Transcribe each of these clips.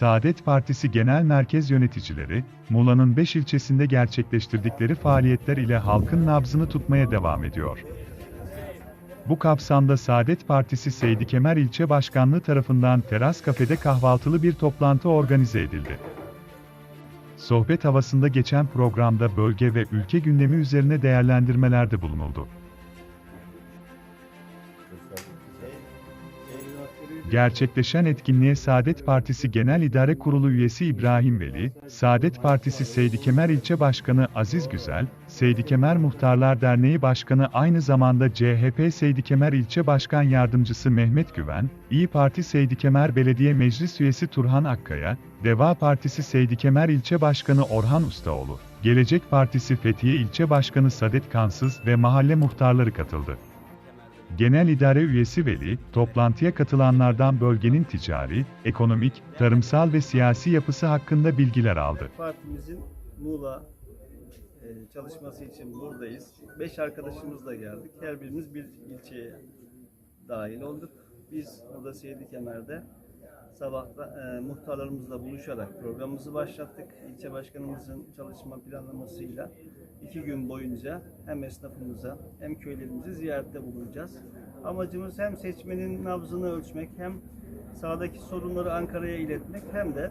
Saadet Partisi Genel Merkez Yöneticileri, Muğla'nın 5 ilçesinde gerçekleştirdikleri faaliyetler ile halkın nabzını tutmaya devam ediyor. Bu kapsamda Saadet Partisi Seydi Kemer İlçe Başkanlığı tarafından Teras Kafede kahvaltılı bir toplantı organize edildi. Sohbet havasında geçen programda bölge ve ülke gündemi üzerine değerlendirmelerde bulunuldu. Gerçekleşen etkinliğe Saadet Partisi Genel İdare Kurulu üyesi İbrahim Veli, Saadet Partisi Seydi Kemer İlçe Başkanı Aziz Güzel, Seydi Kemer Muhtarlar Derneği Başkanı aynı zamanda CHP Seydi Kemer İlçe Başkan Yardımcısı Mehmet Güven, İyi Parti Seydi Kemer Belediye Meclis Üyesi Turhan Akkaya, Deva Partisi Seydi Kemer İlçe Başkanı Orhan Ustaoğlu, Gelecek Partisi Fethiye İlçe Başkanı Sadet Kansız ve mahalle muhtarları katıldı. Genel İdare Üyesi Veli, toplantıya katılanlardan bölgenin ticari, ekonomik, tarımsal ve siyasi yapısı hakkında bilgiler aldı. Partimizin Muğla e, çalışması için buradayız. Beş arkadaşımızla geldik. Her birimiz bir ilçeye dahil olduk. Biz burada Seydi Kemer'de sabahta e, muhtarlarımızla buluşarak programımızı başlattık. İlçe başkanımızın çalışma planlamasıyla iki gün boyunca hem esnafımıza hem köylerimizi ziyarette bulunacağız. Amacımız hem seçmenin nabzını ölçmek hem sahadaki sorunları Ankara'ya iletmek hem de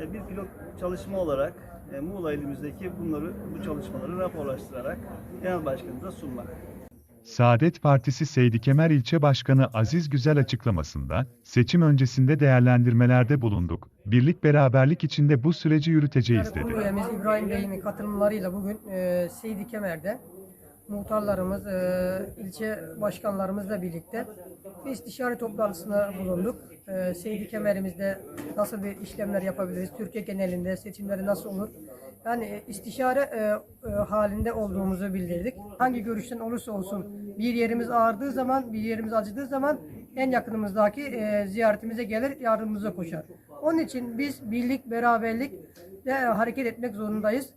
e, bir pilot çalışma olarak e, Muğla ilimizdeki bunları bu çalışmaları raporlaştırarak genel başkanımıza sunmak. Saadet Partisi Seydi Kemer İlçe Başkanı Aziz Güzel açıklamasında, seçim öncesinde değerlendirmelerde bulunduk. Birlik beraberlik içinde bu süreci yürüteceğiz dedi. üyemiz İbrahim Bey'in katılımlarıyla bugün e, Seydi Kemer'de muhtarlarımız, e, ilçe başkanlarımızla birlikte bir istişare toplantısına bulunduk. E, Seydi Kemer'imizde nasıl bir işlemler yapabiliriz, Türkiye genelinde seçimleri nasıl olur? Yani istişare e, e, halinde olduğumuzu bildirdik. Hangi görüşten olursa olsun bir yerimiz ağrıdığı zaman, bir yerimiz acıdığı zaman en yakınımızdaki e, ziyaretimize gelir, yardımımıza koşar. Onun için biz birlik, beraberlik de hareket etmek zorundayız.